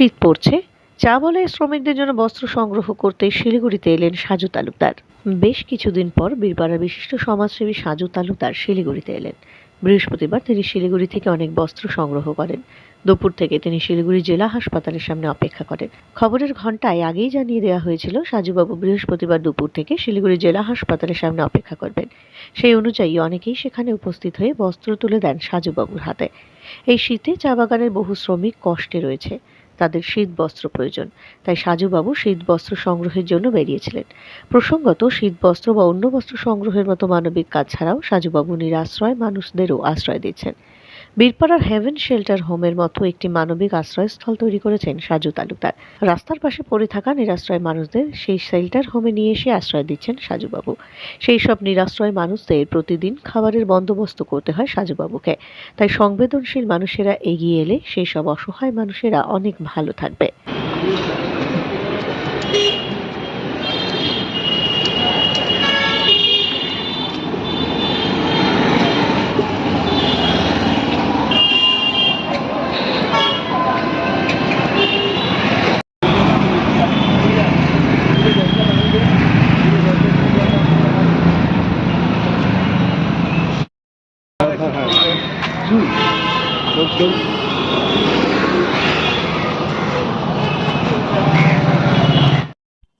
শীত পড়ছে। চা বলে শ্রমিকদের জন্য বস্ত্র সংগ্রহ করতে শিলিগুড়িতে এলেন সাজু তালুকদার। বেশ কিছুদিন পর বীরপাড়া বিশিষ্ট সমাজসেবী সাজু তালুকদার শিলিগুড়িতে এলেন। বৃহস্পতিবার তিনি শিলিগুড়ি থেকে অনেক বস্ত্র সংগ্রহ করেন। দুপুর থেকে তিনি শিলিগুড়ি জেলা হাসপাতালের সামনে অপেক্ষা করেন। খবরের ঘন্টায় আগেই জানিয়ে দেওয়া হয়েছিল, সাজুবাবু বৃহস্পতিবার দুপুর থেকে শিলিগুড়ি জেলা হাসপাতালের সামনে অপেক্ষা করবেন। সেই অনুযায়ী অনেকেই সেখানে উপস্থিত হয়ে বস্ত্র তুলে দেন সাজুবাবুর হাতে। এই শীতে চা বাগানের বহু শ্রমিক কষ্টে রয়েছে। তাদের শীত বস্ত্র প্রয়োজন। তাই সাজুবাবু শীত বস্ত্র সংগ্রহের জন্য বেরিয়েছিলেন। প্রসঙ্গত শীত বস্ত্র বা অন্য বস্ত্র সংগ্রহের মতো মানবিক কাজ ছাড়াও সাজুবাবু নিরাশ্রয় মানুষদেরও আশ্রয় দিচ্ছেন। বীরপাড়ার হেভেন শেল্টার হোমের মতো একটি মানবিক আশ্রয়স্থল তৈরি করেছেন সাজু তালুকদার। রাস্তার পাশে পড়ে থাকা নিরাশ্রয় মানুষদের সেই শেল্টার হোমে নিয়ে এসে আশ্রয় দিচ্ছেন সাজুবাবু। সেই সব নিরাশ্রয় মানুষদের প্রতিদিন খাবারের বন্দোবস্ত করতে হয় সাজুবাবুকে। তাই সংবেদনশীল মানুষেরা এগিয়ে এলে সেই সব অসহায় মানুষেরা অনেক ভালো থাকবে।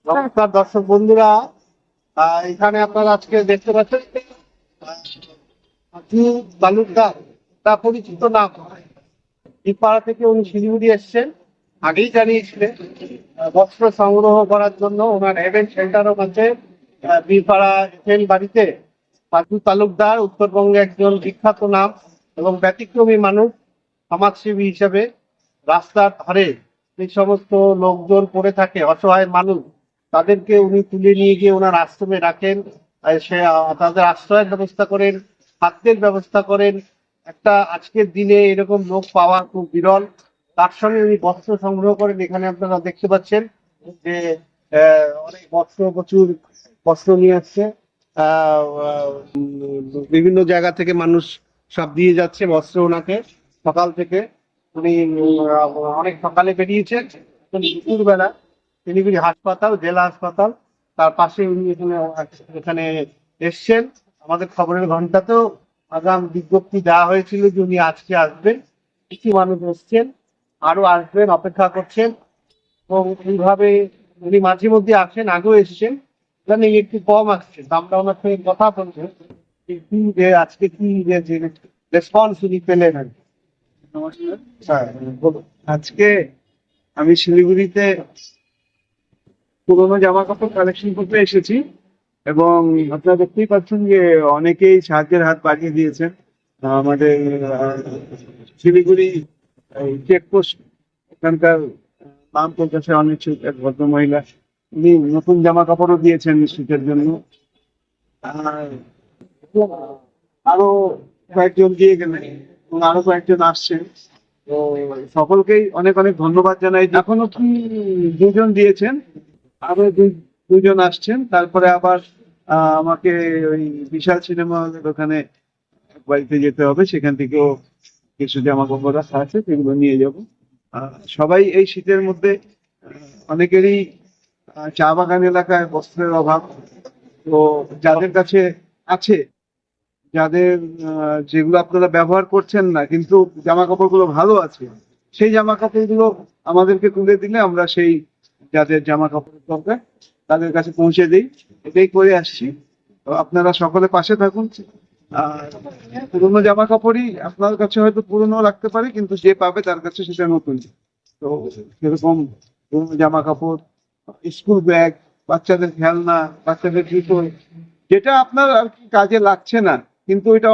নমস্কার দর্শক বন্ধুরা। এখানে আপনারা আজকে দেখতে পাচ্ছেন তালুকদার তা পরিচিত নাম। এই পাড়া থেকে উনি শিলিগুড়ি এসছেন আগেই জানিয়েছিলেন বস্ত্র সংগ্রহ করার জন্য ওনার হেভেন সেন্টারও আছে আহ, বীরপাড়া এফএল বাড়িতে। আজু তালুকদার, উত্তরবঙ্গে একজন বিখ্যাত নাম এবং ব্যতিক্রমী মানুষ, সমাজসেবী হিসেবে রাস্তার ধারে যে সমস্ত লোকজন পড়ে থাকে, অসহায় মানুষ, তাদেরকে উনি তুলে নিয়ে গিয়ে ওনার আশ্রমে রাখেন। সে, তাদের আশ্রয়ের ব্যবস্থা করেন, খাদ্যের ব্যবস্থা করেন। একটা আজকের দিনে এরকম লোক পাওয়া খুব বিরল। তার সঙ্গে উনি বস্ত্র সংগ্রহ করেন। এখানে আপনারা দেখতে পাচ্ছেন যে অনেক বস্ত্র প্রচুর বস্ত্র নিয়ে আসছে। বিভিন্ন জায়গা থেকে মানুষ সব দিয়ে যাচ্ছে বস্ত্র ওনাকে। সকাল থেকে উনি অনেক সকালে বেরিয়েছেন দুপুর বেলা শিলিগুড়ি হাসপাতাল, জেলা হাসপাতাল, তার পাশে উনি এখানে এখানে এসছেন। আমাদের খবরের ঘন্টাতেও আগাম বিজ্ঞপ্তি দেওয়া হয়েছিল যে উনি আজকে আসবেন। কিছু মানুষ এসছেন আরও আসবেন, অপেক্ষা করছেন। এবং এইভাবে উনি মাঝে মধ্যে আসেন, আগেও এসছেন। এখানে একটু কম আসছেন আমরা ওনার সঙ্গে কথা বলছেন যে কি যে আজকে কি যে রেসপন্স উনি পেলেন আর আজকে আমি শিলিগুড়িতে পুরোনো জামা কাপড় কালেকশন করতে এসেছি এবং আপনারা দেখতেই পাচ্ছেন যে অনেকেই সাহায্যের হাত বাড়িয়ে দিয়েছেন। আমাদের শিলিগুড়ি চেকপোস্ট এখানকার নাম প্রকাশে অনিচ্ছুক এক ভদ্র মহিলা নতুন জামা কাপড়ও দিয়েছেন শীতের জন্য। আরও কয়েকজন দিয়ে গেলেন, এবং আরও কয়েকজন আসছেন। সকলকেই অনেক অনেক ধন্যবাদ জানাই। এখনও কি দুজন দিয়েছেন? আরও দুজন আসছেন। তারপরে আবার আমাকে ওই বিশাল সিনেমা হলের ওখানে বাড়িতে যেতে হবে। সেখান থেকেও কিছু জামা কাপড় আছে, সেগুলো নিয়ে যাব। সবাই এই শীতের মধ্যে অনেকেরই চা বাগান এলাকায় বস্ত্রের অভাব। তো যাদের কাছে আছে, যাদের যেগুলো আপনারা ব্যবহার করছেন না, কিন্তু জামা কাপড়গুলো ভালো আছে, সেই জামা কাপড়গুলো আমাদেরকে তুলে দিলে আমরা সেই যাদের জামা কাপড়ের দরকার, তাদের কাছে পৌঁছে দিই। এটাই করে আসছি। তো আপনারা সকলে পাশে থাকুন। পুরোনো জামা কাপড়ই আপনার কাছে হয়তো পুরোনো রাখতে পারে, কিন্তু যে পাবে তার কাছে সেটা নতুন। তো সেরকম পুরোনো জামা কাপড় স্কুল ব্যাগ বাচ্চাদের খেলনা বাচ্চাদের জুতো যেটা আপনার আর কি কাজে লাগছে না কিন্তু এটা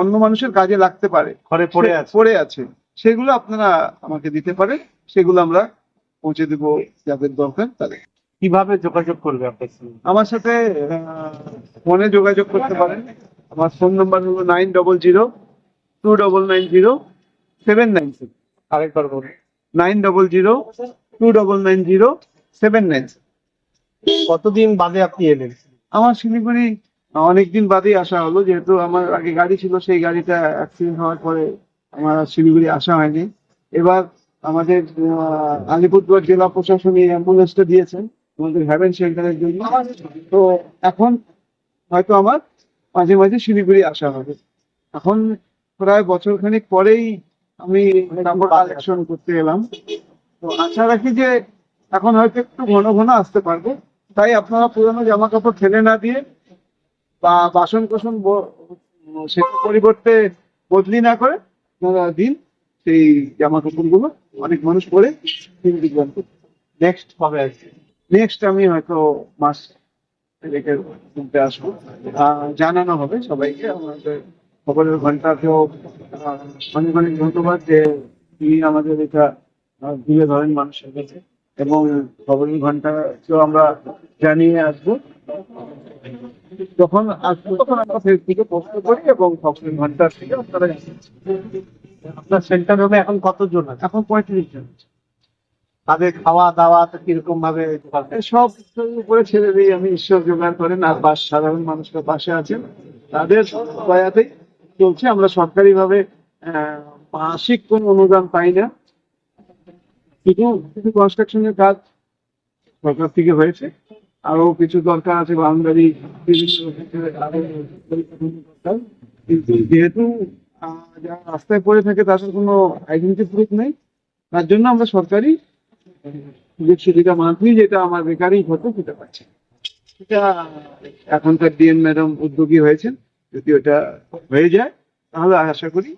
অন্য মানুষের কাজে লাগতে পারে। ঘরে পড়ে আছে। পড়ে আছে। সেগুলো আপনারা আমাকে দিতে পারে সেগুলো আমরা পৌঁছে দেব যাদের দরকার তাদের। কীভাবে যোগাযোগ করবে আপনার আমার সাথে ফোনে যোগাযোগ করতে পারেন। আমার ফোন নাম্বার হলো nine double zero two double nine zero seven nine six. আরেকবার বলুন। Nine double zero two double nine zero seven nine কতদিন বাদে আপনি এলেন? আমার শিলিগুড়ি অনেকদিন বাদেই আসা হলো যেহেতু আমার আগে গাড়ি ছিল সেই গাড়িটা অ্যাক্সিডেন্ট হওয়ার পরে আমার শিলিগুড়ি আসা হয়নি। এবার আমাদের আলিপুরদুয়ার জেলা প্রশাসন এই অ্যাম্বুলেন্সটা দিয়েছেন আমাদের হ্যাভেন শেল্টারের জন্য। তো এখন হয়তো আমার মাঝে মাঝে শিলিগুড়ি আসা হবে। এখন প্রায় বছর খানিক পরেই আমি নাম্বার কালেকশন করতে এলাম। তো আশা রাখি যে এখন হয়তো একটু ঘন ঘন আসতে পারব। তাই আপনারা পুরোনো জামা কাপড় ফেলে না দিয়ে বা বাসন কোসন সেটা পরিবর্তে বদলি না করে আপনারা দিন সেই জামা কাপড়গুলো অনেক মানুষ পরে নেক্সট কবে আসছে নেক্সট আমি হয়তো মাস রেখে ঘুরতে আসব। জানানো হবে সবাইকে। আমাদের খবরের ঘন্টাকেও অনেক অনেক ধন্যবাদ যে তিনি আমাদের এটা তুলে ধরেন মানুষের কাছে। এবং খবরের ঘন্টাকেও আমরা জানিয়ে আসব। যখন আসব তখন আমরা ফেসবুকে পোস্ট করি এবং খবরের ঘণ্টা থেকে আপনারা আপনার সেন্টার রুমে এখন কতজন আছে? এখন পঁয়ত্রিশ জন তাদের খাওয়া দাওয়া তো কীরকম ভাবে সব উপরে ছেড়ে দিই আমি ঈশ্বর জোগাড় করেন আর বাস সাধারণ মানুষের পাশে আছেন তাদের দয়াতেই চলছে। আমরা সরকারি ভাবে মাসিক কোন অনুদান পাই না। কিছু কনস্ট্রাকশনের কাজ সরকার থেকে হয়েছে। আরও কিছু দরকার আছে, বাউন্ডারি। কিন্তু যেহেতু যারা রাস্তায় পড়ে থাকে তাদের কোনো আইডেন্টি প্রুফ নেই। তার জন্য আমরা সরকারি সুযোগ সুবিধা মান্থলি যেটা আমার বেকারই হতো সেটা পাচ্ছি। সেটা এখনকার ডিএন ম্যাডাম উদ্যোগী হয়েছেন। যদি ওটা হয়ে যায়, তাহলে আশা করি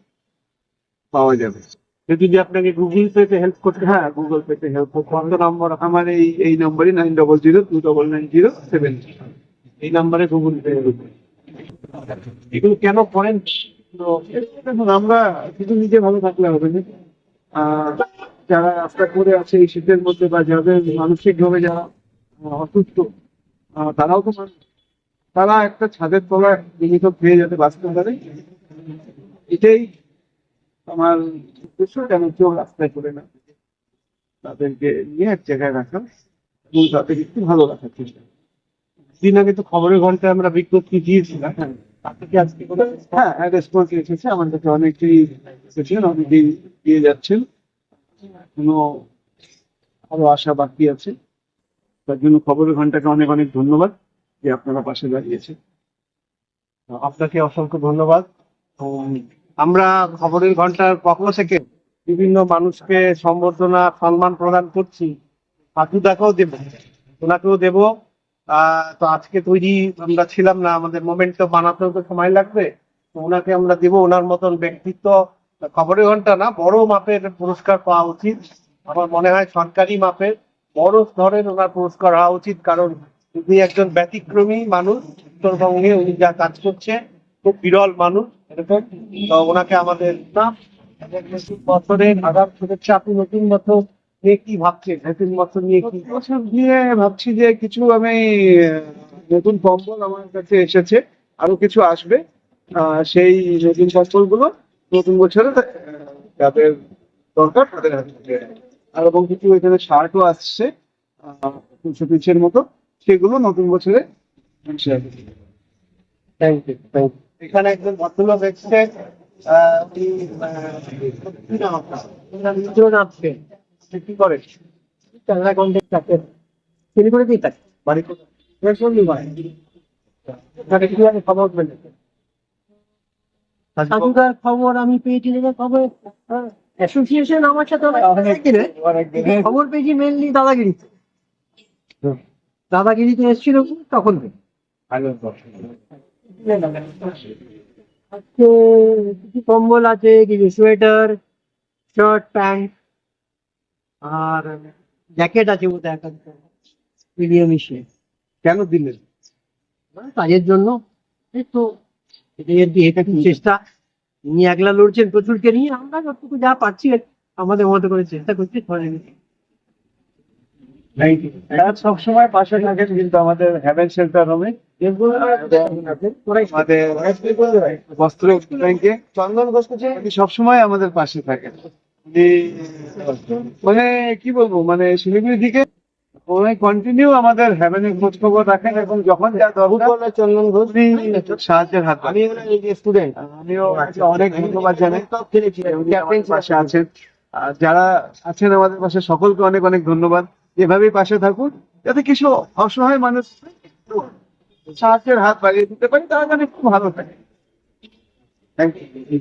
পাওয়া যাবে। যদি আপনাকে গুগল পে তে হেল্প করতে হ্যাঁ গুগল পে তে হেল্প কত নম্বর আমার এই এই নম্বরই nine double zero two double nine zero seven এই নাম্বারে গুগল পে এগুলো কেন করেন? দেখুন, আমরা শুধু নিজে ভালো থাকলে হবে না। যারা রাস্তা করে আছে এই শীতের মধ্যে বা যাদের মানসিক ভাবে যারা অসুস্থ তারাও তো তারা একটা ছাদের তলায় নিহিত খেয়ে যাতে বাঁচতে পারে। এটাই আমার উদ্দেশ্য যেন কেউ রাস্তায় করে না তাদেরকে নিয়ে এক জায়গায় রাখা এবং তাদের একটু ভালো রাখার চেষ্টা। দিন আগে তো খবরের ঘন্টায় আমরা বিজ্ঞপ্তি দিয়েছিলাম। হ্যাঁ কোনো হ্যাঁ রেসপন্স দিয়ে যাচ্ছেন। আশা বাকি আছে। তার জন্য খবরের অনেক অনেক ধন্যবাদ যে আপনারা পাশে দাঁড়িয়েছে আপনাকে অসংখ্য ধন্যবাদ। আমরা খবরের ঘণ্টার পক্ষ থেকে বিভিন্ন মানুষকে সম্বর্ধনা, সম্মান প্রদান করছি। পাতুদাকেও দেব, ওনাকেও দেব। তো আজকে তৈরি আমরা ছিলাম না, আমাদের মোমেন্টটা বানাতেও তো সময় লাগবে। তো ওনাকে আমরা দেব, ওনার মতন ব্যক্তিত্ব। খবরের ঘণ্টা না, বড় মাপের পুরস্কার পাওয়া উচিত। আমার মনে হয় সরকারি মাপের, বড় স্তরের ওনার পুরস্কার হওয়া উচিত। কারণ উনি একজন ব্যতিক্রমী মানুষ, উত্তরবঙ্গে উনি যা কাজ করছে, খুব বিরল মানুষ। এরকম তো ওনাকে আমাদের নাম নতুন বছরের আগাম শুভেচ্ছা। আপনি নতুন বছর নিয়ে কি ভাবছেন? নতুন বছর নিয়ে কি? বছর নিয়ে ভাবছি যে কিছু আমি নতুন কম্বল আমার কাছে এসেছে আরও কিছু আসবে। সেই নতুন কম্বলগুলো নতুন বছরে যাদের দরকার তাদের হাতে আর এবং কিছু এখানে শার্টও আসছে দুশো পিসের মতো সেগুলো নতুন বছরে। থ্যাংক ইউ থ্যাংক এখানে একজন ভদ্রলোক আহ, কি নাম আপনার? ওনার নিজেও নাচছেন আপনি কি করেন চাংলা কন্টেক্ট থাকে শিলিগুড়িতেই থাকে বাড়ি কোথায়? বৈষ্ণবী বাড়ি। তাকে কীভাবে খবর আমি পেয়েছি যে খবর অ্যাসোসিয়েশন আমার সাথে খবর পেয়েছি মেনলি দাদাগিরিতে দাদাগিরিতে এসেছিল তখন। ভালো। আজকে কিছু কম্বল আছে, কিছু সোয়েটার শার্ট প্যান্ট আর জ্যাকেট আছে বোধহয় একটা মিলিয়ে মিশিয়ে কেন দিলেন? কাজের জন্য। এই তো, এটাই আর কি চেষ্টা? উনি একলা লড়ছেন প্রচুরকে নিয়ে, আমরা যতটুকু যা পারছি, আমাদের মতো করে চেষ্টা করছি ইউ সবসময় পাশে থাকেন কিন্তু আমাদের হ্যাভেন শেল্টার হোমে আমাদের বস্ত্র ব্যাংকে চন্দন ঘোষ সবসময় আমাদের পাশে থাকেন। মানে কি বলব মানে শিলিগুড়ি থেকে উনি কন্টিনিউ আমাদের হ্যাভেনের খোঁজ খবর রাখেন এবং যখন যা দরকার চন্দন ঘোষ সাহায্যের হাত আমি স্টুডেন্ট আমিও অনেক ধন্যবাদ জানাই। উনি আমার পাশে আছেন। আর যারা আছেন আমাদের পাশে সকলকে অনেক অনেক ধন্যবাদ। এভাবেই পাশে থাকুন, যাতে কিছু অসহায় মানুষ সাহায্যের হাত বাড়িয়ে দিতে পারি, তারা যেন একটু ভালো থাকে। Thank you